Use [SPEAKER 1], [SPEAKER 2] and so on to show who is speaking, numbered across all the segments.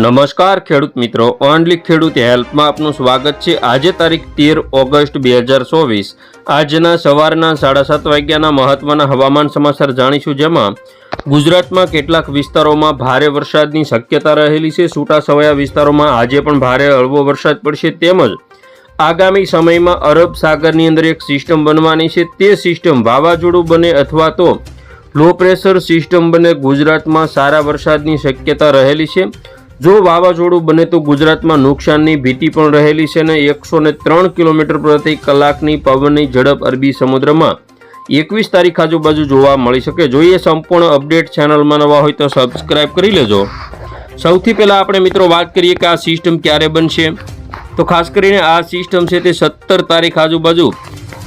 [SPEAKER 1] નમસ્કાર ખેડૂત મિત્રો, ઓનલી ખેડૂત હેલ્પમાં આપનું સ્વાગત છે. આજે તારીખ તેર ઓગસ્ટ બે હજાર ચોવીસ. આજના સવારના સાડા સાત વાગ્યાના મહત્વના હવામાન સમાચાર જાણીશું જેમાં ગુજરાતમાં કેટલાક વિસ્તારોમાં ભારે વરસાદની શક્યતા રહેલી છે. છૂટાછવાયા વિસ્તારોમાં આજે પણ ભારે હળવો વરસાદ પડશે તેમજ આગામી સમયમાં અરબ સાગરની અંદર એક સિસ્ટમ બનવાની છે. તે સિસ્ટમ વાવાઝોડું બને અથવા તો લો પ્રેશર સિસ્ટમ બને ગુજરાતમાં સારા વરસાદની શક્યતા રહેલી છે. જો વાવાઝોડું બને તો ગુજરાતમાં નુકસાનની ભીતિ પણ રહેલી છે અને એકસો ને ત્રણ કિલોમીટર પ્રતિ કલાકની પવનની ઝડપ અરબી સમુદ્રમાં એકવીસ તારીખ આજુબાજુ જોવા મળી શકે. જોઈએ સંપૂર્ણ અપડેટ ચેનલમાં નવા હોય તો સબસ્ક્રાઇબ કરી લેજો. સૌથી પહેલાં આપણે મિત્રો વાત કરીએ કે આ સિસ્ટમ ક્યારે બનશે. તો ખાસ કરીને આ સિસ્ટમ છે તે સત્તર તારીખ આજુબાજુ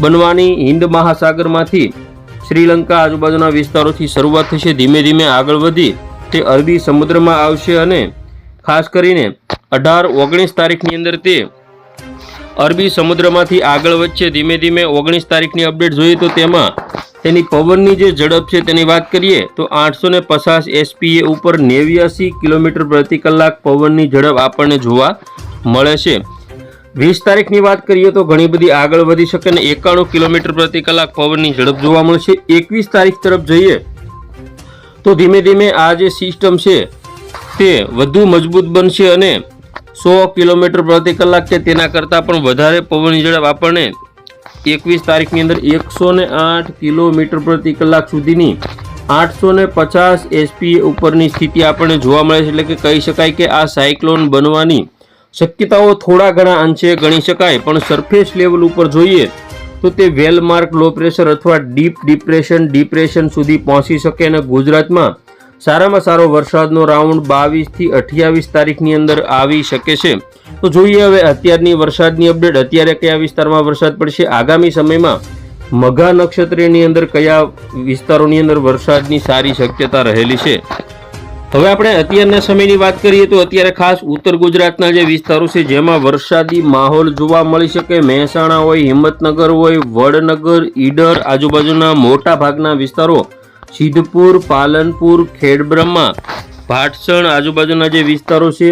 [SPEAKER 1] બનવાની હિન્દ મહાસાગરમાંથી શ્રીલંકા આજુબાજુના વિસ્તારોથી શરૂઆત થશે. ધીમે ધીમે આગળ વધી તે અરબી સમુદ્રમાં આવશે અને ખાસ કરીને અઢાર ઓગણીસ તારીખની અંદર તે અરબી સમુદ્રમાંથી આગળ વધશે, ધીમે ધીમે ઓગણીસ તારીખની અપડેટ જોઈએ તો તેમાં તેની પવનની જે ઝડપ છે તેની વાત કરીએ તો આઠસો ને પચાસ એસપીએ ઉપર નેવ્યાસી કિલોમીટર પ્રતિ કલાક પવનની ઝડપ આપણને જોવા મળે છે. વીસ તારીખની વાત કરીએ તો ઘણી બધી આગળ વધી શકે અને એકાણું કિલોમીટર પ્રતિ કલાક પવનની ઝડપ જોવા મળશે. એકવીસ તારીખ તરફ જઈએ તો ધીમે ધીમે આ જે સિસ્ટમ છે તે વધુ મજબૂત બનશે અને સો કિલોમીટર પ્રતિ કલાક કે તેના કરતાં પણ વધારે પવનની ઝડપ આપણને એકવીસ તારીખની અંદર એકસો આઠ કિલોમીટર પ્રતિ કલાક સુધીની આઠસો ને પચાસ એસપી ઉપરની સ્થિતિ આપણને જોવા મળે છે. એટલે કે કહી શકાય કે આ સાયક્લોન બનવાની શક્યતાઓ થોડા ઘણા અંશે ગણી શકાય. પણ સરફેસ લેવલ ઉપર જોઈએ તો તે વેલમાર્ક લો પ્રેશર અથવા ડીપ ડિપ્રેશન ડિપ્રેશન સુધી પહોંચી શકે અને ગુજરાતમાં સારામાં સારો વરસાદનો રાઉન્ડ બાવીસથી અઠ્યાવીસ તારીખની અંદર આવી શકે છે. તો જોઈએ હવે અત્યારની વરસાદની અપડેટ. અત્યારે કયા વિસ્તારમાં વરસાદ પડશે? આગામી સમયમાં મઘા નક્ષત્રની અંદર કયા વિસ્તારોની અંદર વરસાદની સારી શક્યતા રહેલી છે? હવે આપણે અત્યારના સમયની વાત કરીએ તો અત્યારે ખાસ ઉત્તર ગુજરાતના જે વિસ્તારો છે, જેમાં વરસાદી માહોલ જોવા મળી શકે. મહેસાણા હોય, હિંમતનગર હોય, વડનગર, ઈડર, આજુબાજુના મોટા ભાગના વિસ્તારો સિદ્ધપુર, પાલનપુર, ખેડબ્રહ્મા, ભાટસણ આજુબાજુના જે વિસ્તારો છે,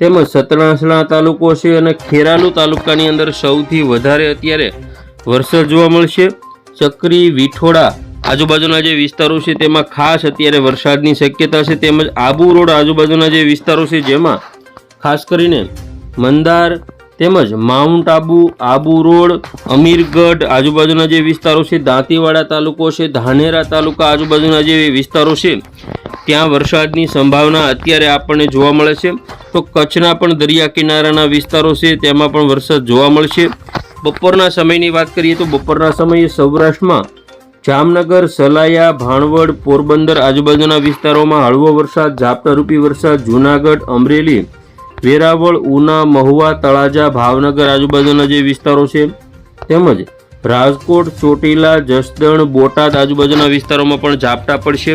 [SPEAKER 1] તેમજ સતરાસણા તાલુકો છે અને ખેરાલુ તાલુકાની અંદર સૌથી વધારે અત્યારે વરસાદ જોવા મળશે. ચક્રી, વિઠોડા આજુબાજુના જે વિસ્તારો છે, તેમાં ખાસ અત્યારે વરસાદની શક્યતા છે, તેમજ આબુ રોડ આજુબાજુના જે વિસ્તારો છે, જેમાં ખાસ કરીને મંદાર તેમજ માઉન્ટ આબુ આબુ રોડ, અમીરગઢ આજુબાજુના જે વિસ્તારો છે, દાંતીવાડા તાલુકો છે, ધાનેરા તાલુકા આજુબાજુના જે વિસ્તારો છે, ત્યાં વરસાદની સંભાવના અત્યારે આપણને જોવા મળે છે. તો કચ્છના પણ દરિયા કિનારાના વિસ્તારો છે, તેમાં પણ વરસાદ જોવા મળશે. બપોરના સમયની વાત કરીએ તો બપોરના સમયે સૌરાષ્ટ્રમાં જામનગર, સલાયા, ભાણવડ, પોરબંદર આજુબાજુના વિસ્તારોમાં હળવો વરસાદ, ઝાપટારૂપી વરસાદ, જૂનાગઢ, અમરેલી વેરાવળ, ઉના, મહુવા, તળાજા, ભાવનગર આજુબાજુના જે વિસ્તારો છે, તેમજ રાજકોટ, ચોટીલા, જસદણ, બોટાદ આજુબાજુના વિસ્તારોમાં પણ ઝાપટા પડશે.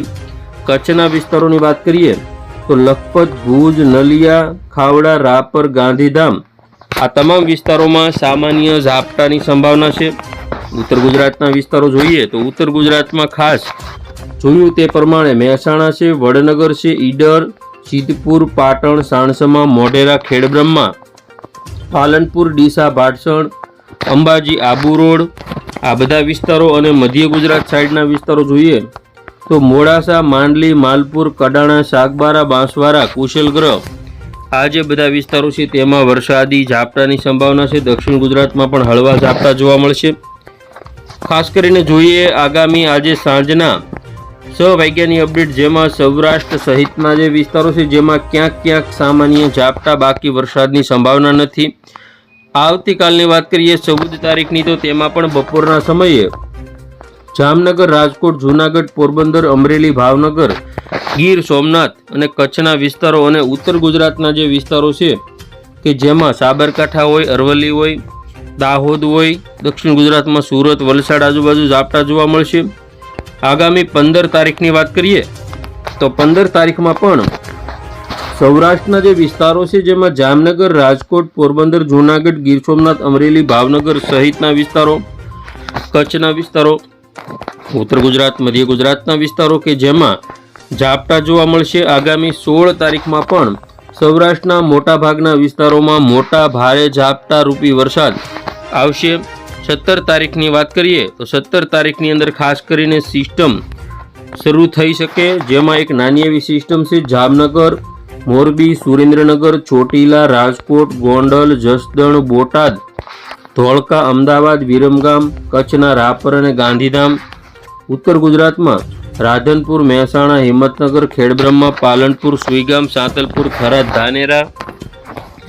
[SPEAKER 1] કચ્છના વિસ્તારોની વાત કરીએ, તો લખપત, ભુજ, નલિયા, ખાવડા, રાપર, ગાંધીધામ આ તમામ વિસ્તારોમાં સામાન્ય ઝાપટાની સંભાવના છે. ઉત્તર ગુજરાતના વિસ્તારો જોઈએ, તો ઉત્તર ગુજરાતમાં ખાસ જોયું તે પ્રમાણે મહેસાણા છે, વડનગર છે, ઈડર સિદ્ધપુર પાટણ, સાણસમા, મોઢેરા, ખેડબ્રહ્મા, પાલનપુર, ડીસા, ભાટસણ, અંબાજી, આબુ રોડ, આ બધા વિસ્તારો અને મધ્ય ગુજરાત સાઈડના વિસ્તારો જોઈએ તો મોડાસા, માંડલી, માલપુર, કડાણા શાકબારા બાંસવારા કુશલગ્રહ, આ જે બધા વિસ્તારો છે તેમાં વરસાદી ઝાપટાની સંભાવના છે. દક્ષિણ ગુજરાતમાં પણ હળવા ઝાપટા જોવા મળશે. ખાસ કરીને જોઈએ આગામી આજે સાંજના છ વાગ્યાની અપડેટ જેમાં સૌરાષ્ટ્ર સહિતના જે વિસ્તારો છે, જેમાં ક્યાંક ક્યાંક સામાન્ય ઝાપટા બાકી વરસાદની સંભાવના નથી. આવતીકાલની વાત કરીએ ચૌદ તારીખની, તો તેમાં પણ બપોરના સમયે જામનગર, રાજકોટ, જૂનાગઢ, પોરબંદર, અમરેલી, ભાવનગર, ગીર, સોમનાથ અને કચ્છના વિસ્તારો અને ઉત્તર ગુજરાતના જે વિસ્તારો છે, કે જેમાં સાબરકાંઠા હોય, અરવલ્લી હોય, દાહોદ હોય, દક્ષિણ ગુજરાતમાં સુરત, વલસાડ આજુબાજુ ઝાપટા જોવા મળશે. આગામી પંદર તારીખની વાત કરીએ, તો પંદર તારીખમાં પણ સૌરાષ્ટ્રના જે વિસ્તારો છે, જેમાં જામનગર, રાજકોટ, પોરબંદર, જૂનાગઢ, ગીર સોમનાથ, અમરેલી, ભાવનગર સહિતના વિસ્તારો, કચ્છના વિસ્તારો, ઉત્તર ગુજરાત, મધ્ય ગુજરાતના વિસ્તારો કે જેમાં ઝાપટા જોવા મળશે, આગામી સોળ તારીખમાં પણ સૌરાષ્ટ્રના મોટાભાગના વિસ્તારોમાં મોટા ભારે ઝાપટા રૂપી વરસાદ આવશે. સત્તર તારીખની વાત કરીએ, તો સત્તર તારીખની અંદર ખાસ કરીને સિસ્ટમ શરૂ થઈ શકે, જેમાં એક નાની એવી સિસ્ટમ છે, જામનગર, મોરબી, સુરેન્દ્રનગર, ચોટીલા, રાજકોટ, ગોંડલ, જસદણ, બોટાદ, ધોળકા, અમદાવાદ, વિરમગામ, કચ્છના રાપર અને ગાંધીધામ, ઉત્તર ગુજરાતમાં રાધનપુર, મહેસાણા, હિંમતનગર, ખેડબ્રહ્મા, પાલનપુર, સુઈગામ, સાંતલપુર થરાદ ધાનેરા,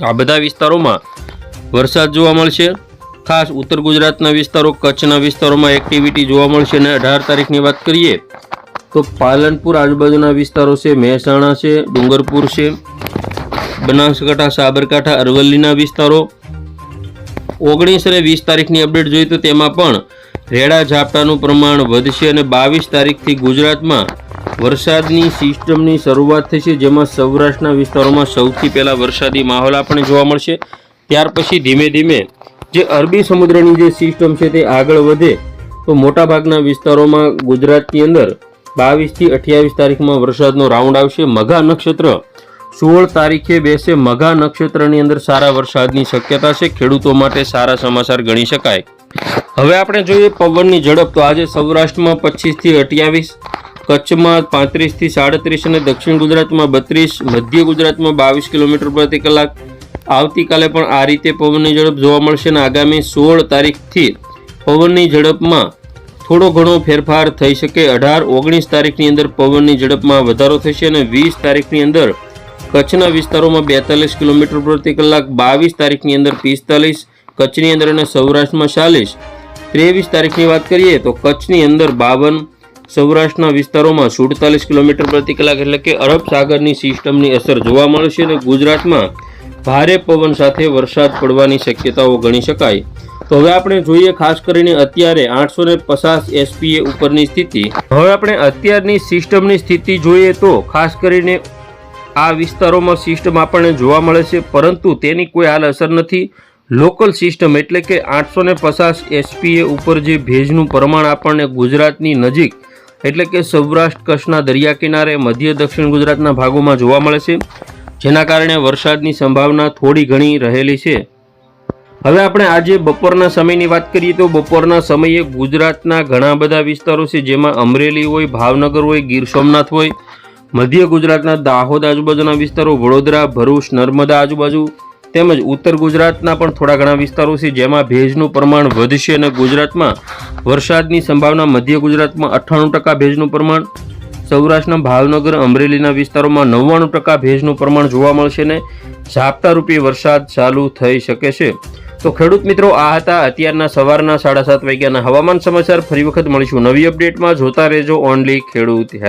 [SPEAKER 1] આ બધા વિસ્તારોમાં વરસાદ જોવા મળશે. ખાસ ઉત્તર ગુજરાતના વિસ્તારો, કચ્છના વિસ્તારોમાં એક્ટિવિટી જોવા મળશે અને અઢાર તારીખની વાત કરીએ તો પાલનપુર આજુબાજુના વિસ્તારો છે, મહેસાણા છે, ડુંગરપુર છે, બનાસકાંઠા, સાબરકાંઠા, અરવલ્લીના વિસ્તારો. ઓગણીસ અને વીસ તારીખની અપડેટ જોઈએ તો તેમાં પણ રેડા ઝાપટાનું પ્રમાણ વધશે અને બાવીસ તારીખથી ગુજરાતમાં વરસાદની સિસ્ટમની શરૂઆત થશે જેમાં સૌરાષ્ટ્રના વિસ્તારોમાં સૌથી પહેલાં વરસાદી માહોલ આપણને જોવા મળશે. ત્યાર પછી ધીમે ધીમે જે અરબી સમુદ્રની જે સિસ્ટમ છે તે આગળ વધે, તો મોટાભાગના વિસ્તારોમાં ગુજરાતની અંદર બાવીસથી અઠ્યાવીસ તારીખમાં વરસાદનો રાઉન્ડ આવશે. મઘા નક્ષત્ર સોળ તારીખે બેસે. મઘા નક્ષત્રની અંદર સારા વરસાદની શક્યતા છે. ખેડૂતો માટે સારા સમાચાર ગણી શકાય. હવે આપણે જોઈએ પવનની ઝડપ. તો આજે સૌરાષ્ટ્રમાં પચીસથી અઠ્યાવીસ, કચ્છમાં પાંત્રીસથી સાડત્રીસ અને દક્ષિણ ગુજરાતમાં બત્રીસ, મધ્ય ગુજરાતમાં બાવીસ કિલોમીટર પ્રતિ કલાક આવતીકાલે પણ આ રીતે પવનની ઝડપ જોવા મળશે અને આગામી સોળ તારીખથી પવનની ઝડપમાં થોડો ઘણો ફેરફાર થઈ શકે. અઢાર, ઓગણીસ તારીખની અંદર પવનની ઝડપમાં વધારો થશે અને વીસ તારીખની અંદર કચ્છના વિસ્તારોમાં બેતાલીસ કિલોમીટર પ્રતિ કલાક, બાવીસ તારીખની અંદર પિસ્તાલીસ, કચ્છની અંદર અને સૌરાષ્ટ્રમાં ચાલીસ. ત્રેવીસ તારીખની વાત કરીએ તો કચ્છની અંદર બાવન, સૌરાષ્ટ્રના વિસ્તારોમાં સુડતાલીસ કિલોમીટર પ્રતિ કલાક એટલે કે અરબ સાગરની સિસ્ટમની અસર જોવા મળશે અને ગુજરાતમાં ભારે પવન સાથે વરસાદ પડવાની શક્યતાઓ ગણી શકાય. તો હવે આપણે જોઈએ ખાસ કરીને અત્યારે આઠસો ને પચાસ એસપીએ ઉપરની સ્થિતિ. હવે આપણે અત્યારની સિસ્ટમની સ્થિતિ જોઈએ તો ખાસ કરીને આ વિસ્તારોમાં સિસ્ટમ આપણને જોવા મળે છે, પરંતુ તેની કોઈ હાલ અસર નથી. લોકલ સિસ્ટમ એટલે કે આઠસો ને પચાસ એસપીએ ઉપર જે ભેજનું પ્રમાણ આપણને ગુજરાતની નજીક, એટલે કે સૌરાષ્ટ્ર કચ્છના દરિયા કિનારે, મધ્ય દક્ષિણ ગુજરાતના ભાગોમાં જોવા મળે છે. જેના કારણે વરસાદની સંભાવના થોડી ઘણી રહેલી છે. હવે આપણે આજે બપોરના સમયની વાત કરીએ તો બપોરના સમયે ગુજરાતના ઘણા બધા વિસ્તારો છે, જેમાં અમરેલી હોય, ભાવનગર હોય, ગીર સોમનાથ હોય, મધ્ય ગુજરાતના દાહોદ આજુબાજુના વિસ્તારો, વડોદરા, ભરૂચ, નર્મદા આજુબાજુ, તેમજ ઉત્તર ગુજરાતના પણ થોડા ઘણા વિસ્તારો છે, જેમાં ભેજનું પ્રમાણ વધશે અને ગુજરાતમાં વરસાદની સંભાવના મધ્ય ગુજરાતમાં અઠ્ઠાણું ટકા ભેજનું પ્રમાણ સૌરાષ્ટ્રના ભાવનગર અમરેલીના વિસ્તારોમાં નવ્વાણું ટકા ભેજનું પ્રમાણ જોવા મળશે ને ઝાપટારૂપી વરસાદ ચાલુ થઈ શકે છે. તો ખેડૂત મિત્રો, આ હતા અત્યારના સવારના સાડા સાત વાગ્યાના હવામાન સમાચાર. ફરી વખત મળીશું નવી અપડેટમાં. જોતા રહેજો ઓનલી ખેડૂત હેલ્પ.